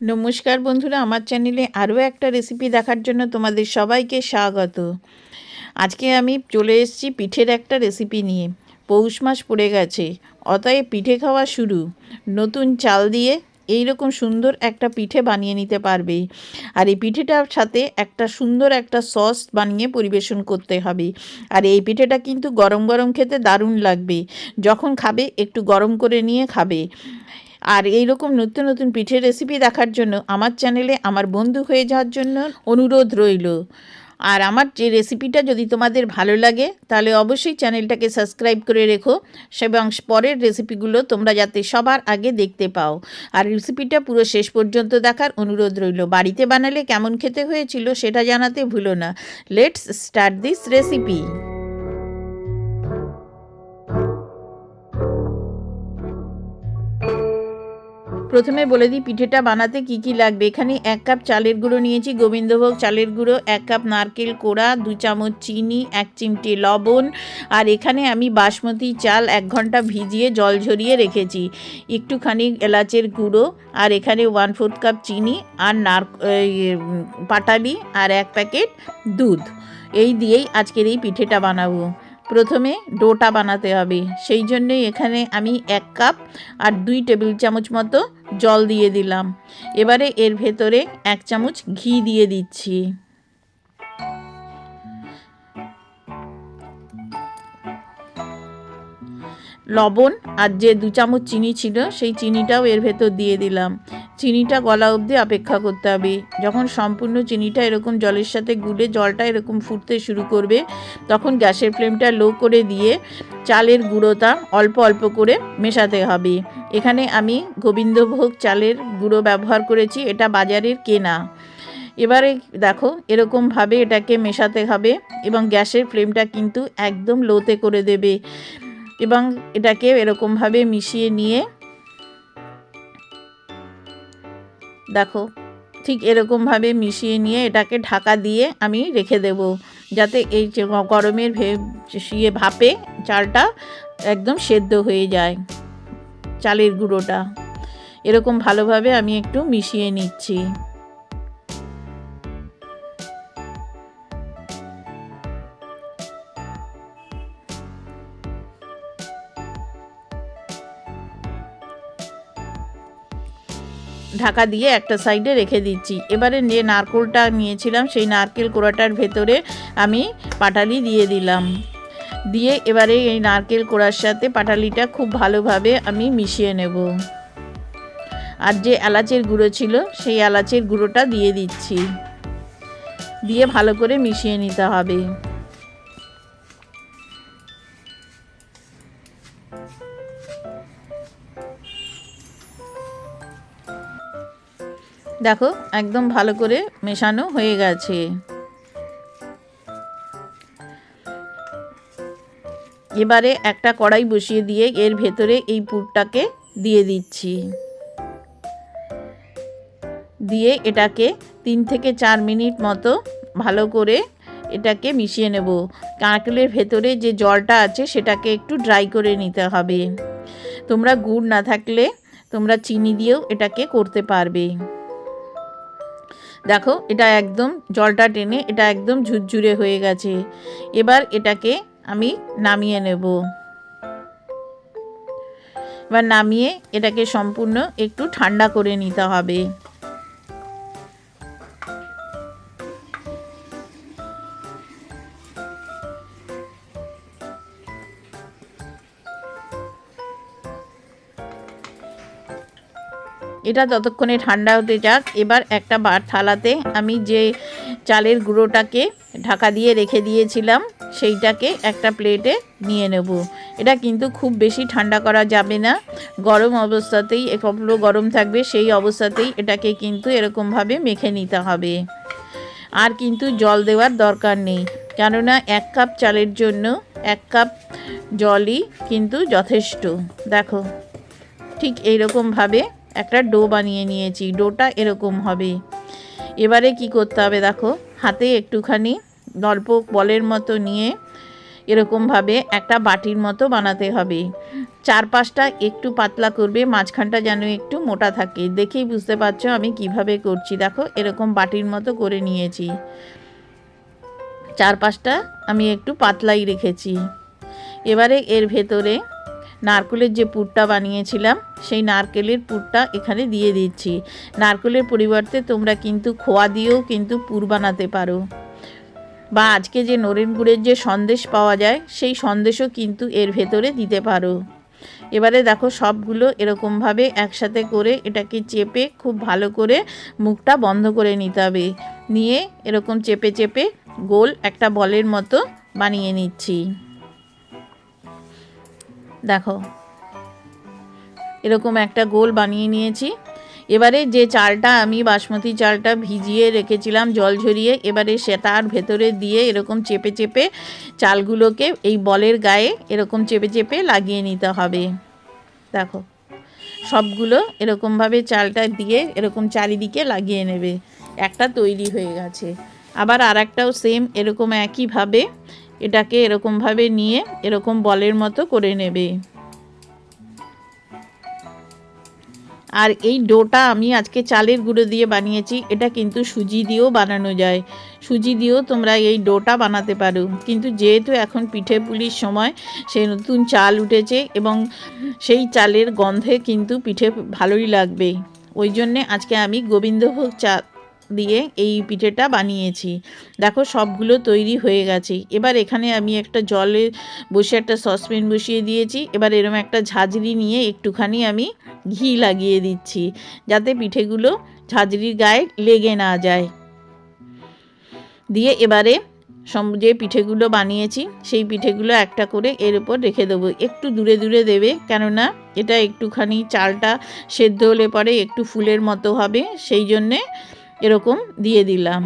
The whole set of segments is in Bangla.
নমস্কার বন্ধুরা, আমার চ্যানেলে আরও একটা রেসিপি দেখার জন্য তোমাদের সবাইকে স্বাগত। আজকে আমি চলে এসেছি পিঠের একটা রেসিপি নিয়ে। পৌষ মাস পড়ে গেছে, অতএব পিঠে খাওয়া শুরু। নতুন চাল দিয়ে এই রকম সুন্দর একটা পিঠে বানিয়ে নিতে পারবে। আর এই পিঠেটার সাথে একটা সুন্দর একটা সস বানিয়ে পরিবেশন করতে হবে। আর এই পিঠেটা কিন্তু গরম গরম খেতে দারুণ লাগবে। যখন খাবে, একটু গরম করে নিয়ে খাবে। আর এই রকম নতুন নতুন পিঠের রেসিপি দেখার জন্য আমার চ্যানেলে আমার বন্ধু হয়ে যাওয়ার জন্য অনুরোধ রইল। আর আমার যে রেসিপিটা যদি তোমাদের ভালো লাগে, তাহলে অবশ্যই চ্যানেলটাকে সাবস্ক্রাইব করে রেখো এবং পরের রেসিপিগুলো তোমরা যাতে সবার আগে দেখতে পাও। আর রেসিপিটা পুরো শেষ পর্যন্ত দেখার অনুরোধ রইল। বাড়িতে বানালে কেমন খেতে হয়েছিল সেটা জানাতে ভুলো না। লেটস স্টার্ট দিস রেসিপি প্রথমে বলে দিই, পিঠেটা বানাতে কি কি লাগবে? এখানে এক কাপ চালের গুঁড়ো নিয়েছি, গোবিন্দভোগ চালের গুঁড়ো, এক কাপ নারকেল কোড়া, দু চামচ চিনি, এক চিমটি লবণ, আর এখানে আমি বাসমতি চাল এক ঘণ্টা ভিজিয়ে জল ঝরিয়ে রেখেছি। একটুখানি এলাচের গুঁড়ো, আর এখানে ওয়ান ফোর্থ কাপ চিনি, আর নার পাটালি, আর এক প্যাকেট দুধ। এই দিয়েই আজকের এই পিঠেটা বানাবো। প্রথমে ডোটা বানাতে হবে। সেই জন্যই এখানে আমি এক কাপ আর দুই টেবিল চামচ মতো জল দিয়ে দিলাম। এবারে এর ভেতরে এক চামচ ঘি দিয়ে দিচ্ছি। লবণ আর যে দু চামচ চিনি ছিল, সেই চিনিটাও এর ভেতর দিয়ে দিলাম। চিনিটা গলা অবধি অপেক্ষা করতে হবে। যখন সম্পূর্ণ চিনিটা এরকম জলের সাথে গুলে জলটা এরকম ফুটতে শুরু করবে, তখন গ্যাসের ফ্লেমটা লো করে দিয়ে চালের গুঁড়োটা অল্প অল্প করে মেশাতে হবে। এখানে আমি গোবিন্দভোগ চালের গুঁড়ো ব্যবহার করেছি, এটা বাজারের কেনা। এবারে দেখো, এরকমভাবে এটাকে মেশাতে হবে এবং গ্যাসের ফ্লেমটা কিন্তু একদম লোতে করে দেবে। এবং এটাকে এরকমভাবে মিশিয়ে নিয়ে দেখো, ঠিক এরকমভাবে মিশিয়ে নিয়ে এটাকে ঢাকা দিয়ে আমি রেখে দেব, যাতে এই গরমের ভে ইয়ে ভাপে চালটা একদম সেদ্ধ হয়ে যায়, চালের গুঁড়োটা। এরকম ভালোভাবে আমি একটু মিশিয়ে নিচ্ছি। ঢাকা দিয়ে একটা সাইডে রেখে দিচ্ছি। এবারে যে নারকেলটা নিয়েছিলাম, সেই নারকেল কোড়াটার ভেতরে আমি পাটালি দিয়ে দিলাম। দিয়ে এবারে এই নারকেল কোড়ার সাথে পাটালিটা খুব ভালোভাবে আমি মিশিয়ে নেব। আর যে এলাচের গুঁড়ো ছিল, সেই এলাচের গুঁড়োটা দিয়ে দিচ্ছি। দিয়ে ভালো করে মিশিয়ে নিতে হবে। দেখো, একদম ভালো করে মেশানো হয়ে গেছে। এবারে একটা কড়াই বসিয়ে দিয়ে এর ভেতরে এই পুরটাকে দিয়ে দিচ্ছি। দিয়ে এটাকে তিন থেকে চার মিনিট মতো ভালো করে এটাকে মিশিয়ে নেব। কাঁকলের ভেতরে যে জলটা আছে, সেটাকে একটু ড্রাই করে নিতে হবে। তোমরা গুড় না থাকলে তোমরা চিনি দিয়েও এটাকে করতে পারবে। দেখো, এটা একদম জলটা টেনে এটা একদম ঝুরঝুরে হয়ে গেছে। এবার এটাকে আমি নামিয়ে নেব। এবার নামিয়ে এটাকে সম্পূর্ণ একটু ঠান্ডা করে নিতে হবে। এটা ততক্ষণে ঠান্ডা হতে যাক। এবার একটা বার থালাতে আমি যে চালের গুঁড়োটাকে ঢাকা দিয়ে রেখে দিয়েছিলাম, সেইটাকে একটা প্লেটে নিয়ে নেব। এটা কিন্তু খুব বেশি ঠান্ডা করা যাবে না। গরম অবস্থাতেই একগুলো গরম থাকবে, সেই অবস্থাতেই এটাকে কিন্তু এরকমভাবে মেখে নিতে হবে। আর কিন্তু জল দেওয়ার দরকার নেই, কেননা এক কাপ চালের জন্য এক কাপ জলই কিন্তু যথেষ্ট। দেখো, ঠিক এইরকমভাবে একটা ডো বানিয়ে নিয়েছি, ডোটা এরকম হবে। এবারে কি করতে হবে দেখো, হাতে একটুখানি অল্প বলের মতো নিয়ে এরকমভাবে একটা বাটির মতো বানাতে হবে। চারপাশটা একটু পাতলা করবে, মাঝখানটা যেন একটু মোটা থাকে। দেখেই বুঝতে পারছ আমি কীভাবে করছি। দেখো, এরকম বাটির মতো করে নিয়েছি। চারপাশটা আমি একটু পাতলাই রেখেছি। এবারে এর ভেতরে নারকেলের যে পুরটা বানিয়েছিলাম, সেই নারকেলের পুরটা এখানে দিয়ে দিচ্ছি। নারকেলের পরিবর্তে তোমরা কিন্তু খোয়া দিয়েও কিন্তু পুর বানাতে পারো। বা আজকে যে নরেন গুড়ের যে সন্দেশ পাওয়া যায়, সেই সন্দেশও কিন্তু এর ভেতরে দিতে পারো। এবারে দেখো সবগুলো এরকমভাবে একসাথে করে এটাকে চেপে খুব ভালো করে মুখটা বন্ধ করে নিতে হবে। নিয়ে এরকম চেপে চেপে গোল একটা বলের মতো বানিয়ে নিচ্ছি। দেখো। এরকম একটা গোল বানিয়ে নিয়েছি। এবারে যে চালটা আমি, বাসমতি চালটা ভিজিয়ে রেখেছিলাম জল ঝরিয়ে, এবারে সে তার ভেতরে দিয়ে এরকম চেপে চেপে চালগুলোকে এই বলের গায়ে এরকম চেপে চেপে লাগিয়ে নিতে হবে। দেখো, সবগুলো এরকমভাবে চালটা দিয়ে এরকম চারিদিকে লাগিয়ে নেবে। একটা তৈরি হয়ে গেছে। আবার আর একটাও সেম এরকম একইভাবে এটাকে এরকমভাবে নিয়ে এরকম বলের মতো করে নেবে। আর এই ডোটা আমি আজকে চালের গুঁড়ো দিয়ে বানিয়েছি, এটা কিন্তু সুজি দিয়েও বানানো যায়। সুজি দিয়েও তোমরা এই ডোটা বানাতে পারো। কিন্তু যেহেতু এখন পিঠে পুলির সময় সেই নতুন চাল উঠেছে এবং সেই চালের গন্ধে কিন্তু পিঠে ভালোই লাগবে। ওই জন্যে আজকে আমি গোবিন্দভোগ চা দিয়ে এই পিঠেটা বানিয়েছি। দেখো, সবগুলো তৈরি হয়ে গেছে। এবার এখানে আমি একটা জলে বসে একটা সসপ্যান বসিয়ে দিয়েছি। এবার এরম একটা ঝাঁঝরি নিয়ে একটুখানি আমি ঘি লাগিয়ে দিচ্ছি, যাতে পিঠেগুলো ঝাঁঝরির গায়ে লেগে না যায়। দিয়ে এবারে সম, যে পিঠেগুলো বানিয়েছি, সেই পিঠেগুলো একটা করে এর উপর রেখে দেবো। একটু দূরে দূরে দেবে, কেননা এটা একটুখানি চালটা সেদ্ধ হলে পরে একটু ফুলের মতো হবে, সেই জন্যে এরকম দিয়ে দিলাম।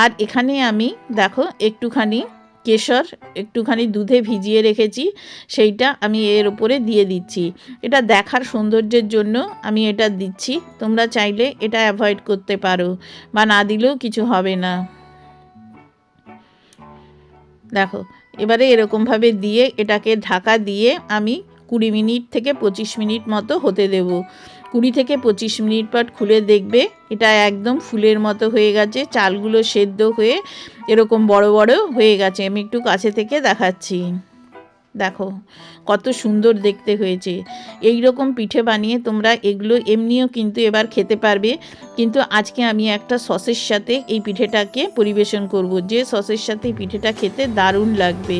আর এখানে আমি, দেখো, একটুখানি কেশর, একটুখানি দুধে ভিজিয়ে রেখেছি, সেইটা আমি এর উপরে দিয়ে দিচ্ছি। এটা দেখার সৌন্দর্যের জন্য আমি এটা দিচ্ছি। তোমরা চাইলে এটা অ্যাভয়েড করতে পারো বা না দিলেও কিছু হবে না। দেখো, এবারে এরকমভাবে দিয়ে এটাকে ঢাকা দিয়ে আমি কুড়ি মিনিট থেকে পঁচিশ মিনিট মতো হতে দেব। কুড়ি থেকে পঁচিশ মিনিট পর খুলে দেখবে। এটা একদম ফুলের মতো হয়ে গেছে, চালগুলো সেদ্ধ হয়ে এরকম বড় বড় হয়ে গেছে। আমি একটু কাছে থেকে দেখাচ্ছি। দেখো, কত সুন্দর দেখতে হয়েছে। এই রকম পিঠে বানিয়ে তোমরা এগুলো এমনিও কিন্তু এবার খেতে পারবে। কিন্তু আজকে আমি একটা সসের সাথে এই পিঠেটাকে পরিবেশন করব। যে সসের সাথে এই পিঠেটা খেতে দারুণ লাগবে।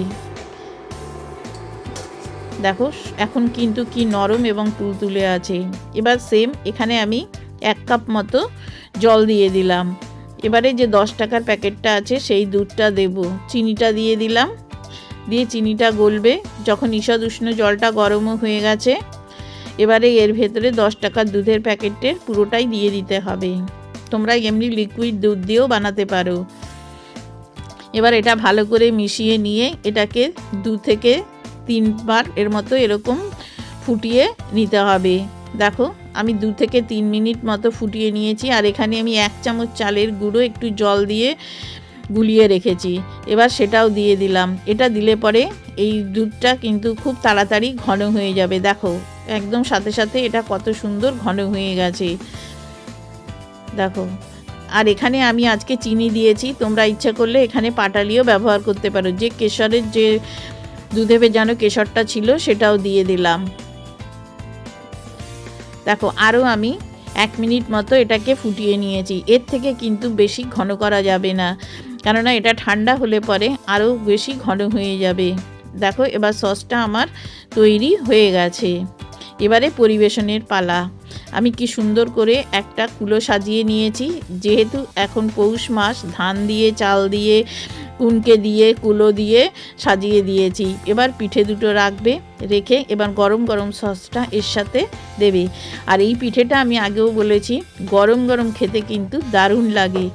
দেখো, এখন কিন্তু কি নরম এবং তুলতুলে আছে। এবার সেম এখানে আমি এক কাপ মতো জল দিয়ে দিলাম। এবারে যে দশ টাকার প্যাকেটটা আছে, সেই দুধটা দেব। চিনিটা দিয়ে দিলাম। দিয়ে চিনিটা গলবে। যখন ঈষদ উষ্ণ জলটা গরমও হয়ে গেছে, এবারে এর ভেতরে দশ টাকার দুধের প্যাকেটের পুরোটাই দিয়ে দিতে হবে। তোমরা এমনি লিকুইড দুধ দিয়েও বানাতে পারো। এবার এটা ভালো করে মিশিয়ে নিয়ে এটাকে দু থেকে তিনবার এর মতো এরকম ফুটিয়ে নিতে হবে। দেখো, আমি দু থেকে তিন মিনিট মতো ফুটিয়ে নিয়েছি আর এখানে আমি এক চামচ চালের গুঁড়ো একটু জল দিয়ে গুলিয়ে রেখেছি। এবার সেটাও দিয়ে দিলাম। এটা দিলে পরে এই দুধটা কিন্তু খুব তাড়াতাড়ি ঘন হয়ে যাবে। দেখো, একদম সাথে সাথে এটা কত সুন্দর ঘন হয়ে গেছে। দেখো, আর এখানে আমি আজকে চিনি দিয়েছি। তোমরা ইচ্ছা করলে এখানে পাটালিও ব্যবহার করতে পারো। যে কেশরের যে দুধে ভেজানো কেশরটা ছিল, সেটাও দিয়ে দিলাম। দেখো, আরও আমি এক মিনিট মতো এটাকে ফুটিয়ে নিয়েছি। এর থেকে কিন্তু বেশি ঘন করা যাবে না, কেননা এটা ঠান্ডা হলে পরে আরও বেশি ঘন হয়ে যাবে। দেখো, এবার সসটা আমার তৈরি হয়ে গেছে। এবারে পরিবেশনের পালা। আমি কি সুন্দর করে একটা কুলো সাজিয়ে নিয়েছি, যেহেতু এখন পৌষ মাস, ধান দিয়ে, চাল দিয়ে, উনকে দিয়ে, কুলো দিয়ে সাজিয়ে দিয়েছি। এবার পিঠে দুটো রাখবে, রেখে এবার গরম গরম সসটা এর সাথে দেবে। আর এই পিঠেটা আমি আগেও বলেছি, গরম গরম খেতে কিন্তু দারুণ লাগে।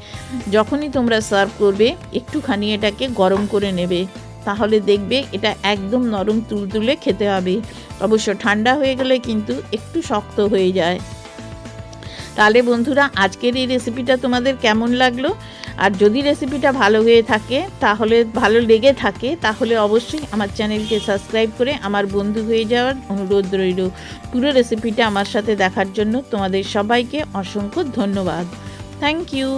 যখনই তোমরা সার্ভ করবে, একটুখানি এটাকে গরম করে নেবে। তাহলে দেখবে এটা একদম নরম তুলতুলে খেতে হবে। অবশ্য ঠান্ডা হয়ে গেলে কিন্তু একটু শক্ত হয়ে যায়। তাহলে বন্ধুরা, আজকের এই রেসিপিটা তোমাদের কেমন লাগল? আর যদি রেসিপিটা ভালো হয়ে থাকে, তাহলে, ভালো লেগে থাকে, তাহলে অবশ্যই আমার চ্যানেলকে সাবস্ক্রাইব করে আমার বন্ধু হয়ে যাওয়ার অনুরোধ রইল। পুরো রেসিপিটা আমার সাথে দেখার জন্য তোমাদের সবাইকে অসংখ্য ধন্যবাদ। Thank you